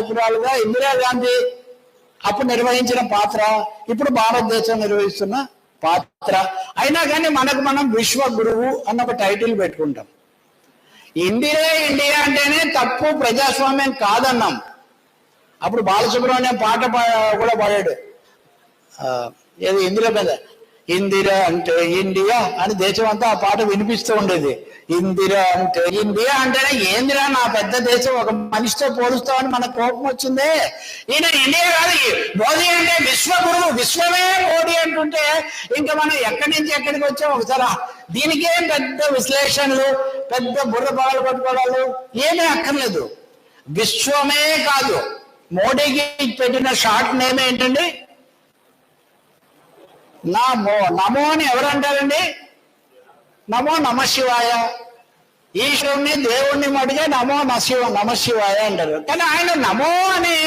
నాయకురాలుగా ఇందిరాగాంధీ అప్పుడు నిర్వహించిన పాత్ర ఇప్పుడు భారతదేశం నిర్వహిస్తున్న పాత్ర. అయినా కానీ మనకు మనం విశ్వ గురువు అన్న ఒక టైటిల్ పెట్టుకుంటాం. ఇందిరే ఇండియా అంటేనే తప్పు ప్రజాస్వామ్యం కాదన్నాం. అప్పుడు బాలసుబ్రహ్మణ్యం పాట పా- కూడా పాడాడు. ఆ, ఏది ఇందిరా మీద ఇందిరా అంటే ఇండియా అని దేశం అంతా ఆ పాట వినిపిస్తూ ఉండేది. ఇందిరా అంటే ఇండియా అంటేనే ఏందిరా నా పెద్ద దేశం ఒక మనిషితో పోలుస్తామని మనకు కోపం వచ్చిందే. ఈయన ఇండియా కాదు మోదీ అంటే విశ్వగురువు విశ్వమే మోడీ అంటుంటే ఇంకా మనం ఎక్కడి నుంచి ఎక్కడికి వచ్చాం ఒకసారి దీనికేం పెద్ద విశ్లేషణలు పెద్ద బుర్ర బాగాలు కొట్టుకోవడాలు ఏమీ అక్కర్లేదు. విశ్వమే కాదు. మోడీకి పెట్టిన షార్ట్ నేమ్ ఏంటండి? నమో నమో అని ఎవరు అంటారండి నమో నమ శివాయ. ఈశ్వరుణ్ణి దేవుణ్ణి మటుగా నమో నశివ నమ శివాయ అంటారు. కానీ ఆయన నమో అని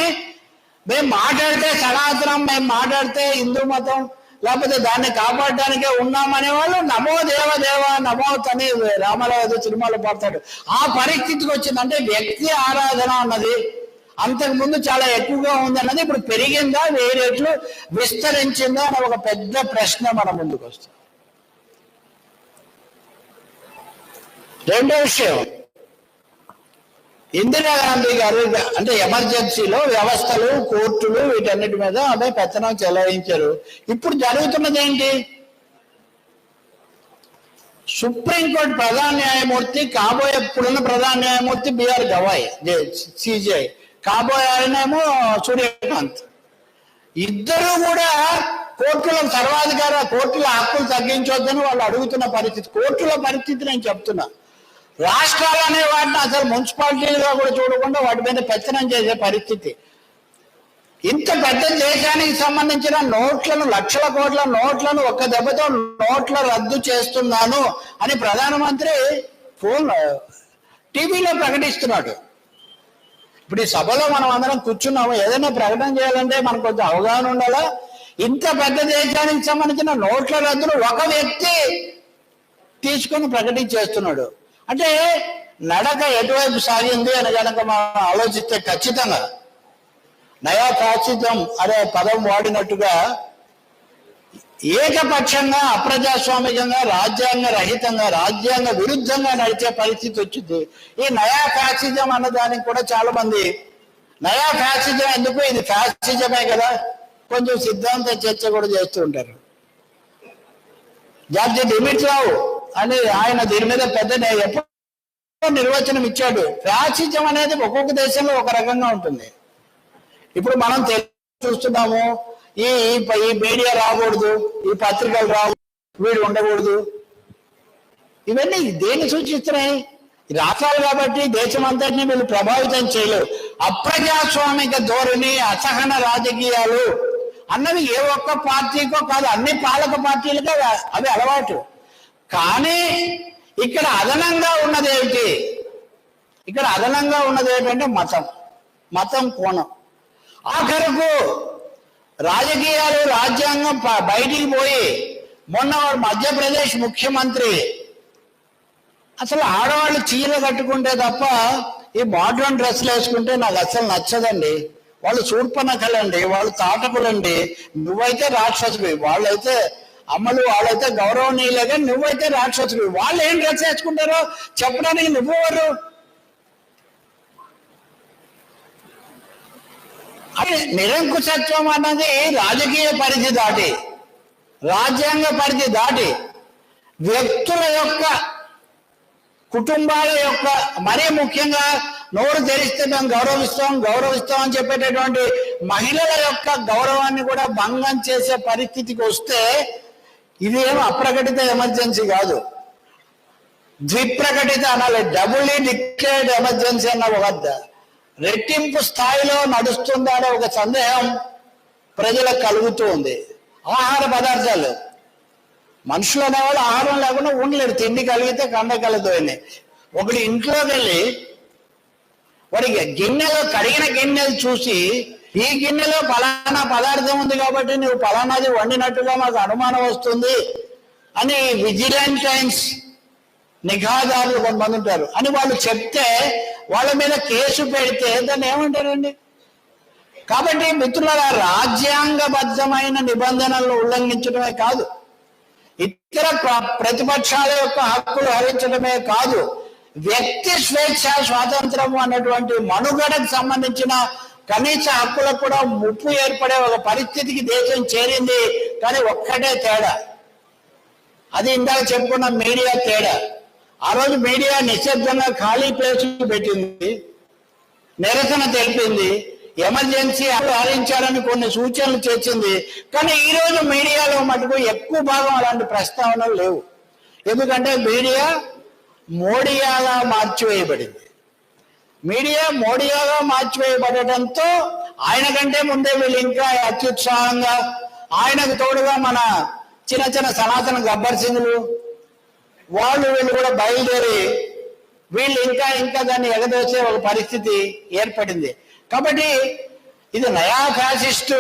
మేము మాట్లాడితే సనాతనం మేము మాట్లాడితే హిందూ మతం లేకపోతే దాన్ని కాపాడడానికే ఉన్నామనే వాళ్ళు నమో దేవ దేవ నమో తని రామరాజు తిరుమల పడతాడు. ఆ పరిస్థితికి వచ్చిందంటే వ్యక్తి ఆరాధన అన్నది. అంతకు ముందు చాలా ఎక్కువగా ఉంది అన్నది ఇప్పుడు పెరిగిందా వెయ్యి రేట్లు విస్తరించిందా అనే ఒక పెద్ద ప్రశ్న మన ముందుకు వస్తుంది రెండో విషయం ఇందిరాగాంధీ గారు అంటే ఎమర్జెన్సీలో వ్యవస్థలు కోర్టులు వీటన్నిటి మీద ఆమె పెత్తనం చెలాయించారు ఇప్పుడు జరుగుతున్నది ఏంటి సుప్రీంకోర్టు ప్రధాన న్యాయమూర్తి కాబోయే ఇప్పుడున్న ప్రధాన న్యాయమూర్తి బిఆర్ గవాయ్ సిజిఐ కాబోయే ఆయనేమో సూర్యకాంత్. ఇద్దరు కూడా కోర్టుల సర్వాధికార కోర్టుల హక్కులు తగ్గించొద్దని వాళ్ళు అడుగుతున్న పరిస్థితి. కోర్టుల పరిస్థితి నేను చెప్తున్నా. రాష్ట్రాలు అనే వాటిని అసలు మున్సిపాలిటీలుగా కూడా చూడకుండా వాటి మీద పెత్తనం చేసే పరిస్థితి. ఇంత పెద్ద దేశానికి సంబంధించిన నోట్లను లక్షల కోట్ల నోట్లను ఒక్క దెబ్బతో నోట్ల రద్దు చేస్తున్నాను అని ప్రధానమంత్రి ఫోన్ టీవీలో ప్రకటిస్తున్నాడు. ఇప్పుడు ఈ సభలో మనం అందరం కూర్చున్నాము. ఏదైనా ప్రకటన చేయాలంటే మనకు కొంచెం అవగాహన ఉండాలా? ఇంత పెద్ద దేశానికి సంబంధించిన నోట్ల రద్దులు ఒక వ్యక్తి తీసుకొని ప్రకటించేస్తున్నాడు అంటే నడక ఎటువైపు సాగింది అని కనుక మనం ఆలోచిస్తే ఖచ్చితంగా నయా ప్రాచితం అనే పదం వాడినట్టుగా ఏకపక్షంగా అప్రజాస్వామికంగా రాజ్యాంగ రహితంగా రాజ్యాంగ విరుద్ధంగా నడిచే పరిస్థితి వచ్చింది. ఈ నయా ఫ్యాసిజం అన్న దానికి కూడా చాలా మంది నయా ఫ్యాసిజం ఎందుకు? ఇది ఫ్యాసిజమే కదా. కొంచెం సిద్ధాంత చర్చ కూడా చేస్తూ ఉంటారు. జార్జి డిమిట్ రావు అని ఆయన దీని మీద పెద్ద ఎప్పుడు ఎప్పుడో నిర్వచనం ఇచ్చాడు. ఫ్యాసిజం అనేది ఒక్కొక్క దేశంలో ఒక రకంగా ఉంటుంది. ఇప్పుడు మనం తెలుగు చూస్తున్నాము. ఈ ఈ మీడియా రాకూడదు ఈ పత్రికలు రావు వీడు ఉండకూడదు. ఇవన్నీ దేన్ని సూచిస్తున్నాయి? ఈ రాష్ట్రాలు కాబట్టి దేశం అంతటిని వీళ్ళు ప్రభావితం చేయలేవు. అప్రజాస్వామిక ధోరణి అసహన రాజకీయాలు అన్నవి ఏ ఒక్క పార్టీకో కాదు అన్ని పాలక పార్టీలకే అవి- అవి అలవాటు. కానీ ఇక్కడ అదనంగా ఉన్నది ఏమిటి? ఇక్కడ అదనంగా ఉన్నది ఏంటంటే మతం. మతం కోణం. ఆఖరకు రాజకీయాలు రాజ్యాంగం బయటికి పోయి మొన్న మధ్యప్రదేశ్ ముఖ్యమంత్రి. అసలు ఆడవాళ్ళు చీర కట్టుకుంటే తప్ప ఈ మోడ్రన్ డ్రెస్సులు వేసుకుంటే నాకు అసలు నచ్చదండి. వాళ్ళు చూర్పనకలండి వాళ్ళు తాటకులండి. నువ్వైతే రాక్షసువి వాళ్ళైతే అమ్మలు వాళ్ళైతే గౌరవనీయులే కానీ నువ్వైతే రాక్షసువి. వాళ్ళు ఏం డ్రెస్ వేసుకుంటారో చెప్పడానికి నువ్వెవరు? అది నిరంకుశత్వం అన్నది రాజకీయ పరిధి దాటి రాజ్యాంగ పరిధి దాటి వ్యక్తుల యొక్క కుటుంబాల యొక్క మరీ ముఖ్యంగా నోరు తెరిస్తే మేము గౌరవిస్తాం గౌరవిస్తాం అని చెప్పేటటువంటి మహిళల యొక్క గౌరవాన్ని కూడా భంగం చేసే పరిస్థితికి వస్తే ఇది ఏం అప్రకటిత ఎమర్జెన్సీ కాదు. ద్విప్రకటిత అనాలి డబుల్లీ డిక్లేర్డ్ ఎమర్జెన్సీ అన్న ఒక రెట్టింపు స్థాయిలో నడుస్తుందనే ఒక సందేహం ప్రజలకు కలుగుతూ ఉంది. ఆహార పదార్థాలు. మనుషులు అనేవాళ్ళు ఆహారం లేకుండా ఉండలేరు. తిండి కలిగితే కండ కలదోయని ఒకటి ఇంట్లోకి వెళ్ళి వాడికి గిన్నెలో కడిగిన గిన్నెలు చూసి ఈ గిన్నెలో ఫలానా పదార్థం ఉంది కాబట్టి నువ్వు ఫలానాది వండినట్టుగా మాకు అనుమానం వస్తుంది అని విజిలెంటైన్స్ నిఘాదారులు కొంతమంది ఉంటారు. అని వాళ్ళు చెప్తే వాళ్ళ మీద కేసు పెడితే దాన్ని ఏమంటారండి? కాబట్టి మిత్రుల రాజ్యాంగబద్ధమైన నిబంధనలను ఉల్లంఘించడమే కాదు. ఇతర ప్ర- ప్రతిపక్షాల యొక్క హక్కులు హరించడమే కాదు. వ్యక్తి స్వేచ్ఛ స్వాతంత్రం అనేటువంటి మనుగడకు సంబంధించిన కనీస హక్కులకు కూడా ముప్పు ఏర్పడే ఒక పరిస్థితికి దేశం చేరింది. కానీ ఒక్కటే తేడా. అది ఇందాక చెప్పుకున్న మీడియా తేడా. ఆ రోజు మీడియా నిశ్శబ్దంగా ఖాళీ ప్లేస్ పెట్టింది. నిరసన తెలిపింది. ఎమర్జెన్సీ హరించాలని కొన్ని సూచనలు చేసింది. కానీ ఈ రోజు మీడియాలో మటుకు ఎక్కువ భాగం అలాంటి ప్రస్తావనలు లేవు. ఎందుకంటే మీడియా మోడియాగా మార్చివేయబడింది. మీడియా మోడియాగా మార్చివేయబడటంతో ఆయన కంటే ముందే వీళ్ళు ఇంకా అత్యుత్సాహంగా ఆయనకు తోడుగా మన చిన్న చిన్న సనాతన గబ్బర్ సింగ్లు వాళ్ళు వీళ్ళు కూడా బయలుదేరి వీళ్ళు ఇంకా ఇంకా దాన్ని ఎగదోసే ఒక పరిస్థితి ఏర్పడింది. కాబట్టి ఇది నయా ఫ్యాసిస్టు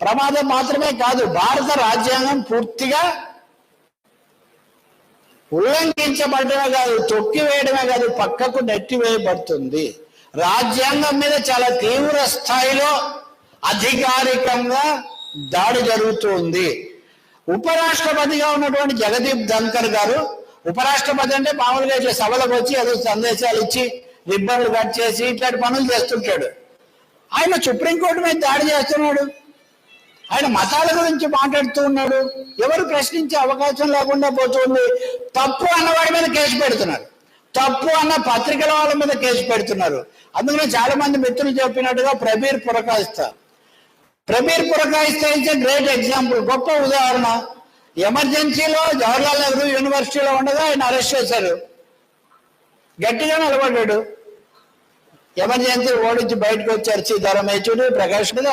ప్రమాదం మాత్రమే కాదు భారత రాజ్యాంగం పూర్తిగా ఉల్లంఘించబడమే కాదు తొక్కివేయడమే కాదు పక్కకు నెట్టివేయబడుతుంది. రాజ్యాంగం మీద చాలా తీవ్ర స్థాయిలో అధికారికంగా దాడి జరుగుతుంది. ఉపరాష్ట్రపతిగా ఉన్నటువంటి జగదీప్ ధన్కర్ గారు ఉపరాష్ట్రపతి అంటే మామూలుగా ఇట్లా సభలకు వచ్చి ఏదో సందేశాలు ఇచ్చి రిబ్బన్లు కట్ చేసి ఇట్లాంటి పనులు చేస్తుంటాడు. ఆయన సుప్రీంకోర్టు మీద దాడి చేస్తున్నాడు. ఆయన మతాల గురించి మాట్లాడుతూ ఉన్నాడు. ఎవరు ప్రశ్నించే అవకాశం లేకుండా పోతుంది. తప్పు అన్నవాడి మీద కేసు పెడుతున్నారు. తప్పు అన్న పత్రికల వాళ్ళ మీద కేసు పెడుతున్నారు. అందుకనే చాలా మంది మిత్రులు చెప్పినట్టుగా Prabir పురకాయిస్తారు Prabir Purkayastha is great example గొప్ప ఉదాహరణ. ఎమర్జెన్సీలో జవహర్లాల్ నెహ్రూ యూనివర్సిటీలో ఉండగా ఆయన అరెస్ట్ చేశారు. గట్టిగా నిలబడ్డాడు. ఎమర్జెన్సీ ఓడించి బయటకు వచ్చారు. సీతారాం యేచూరి ప్రకాష్ మీద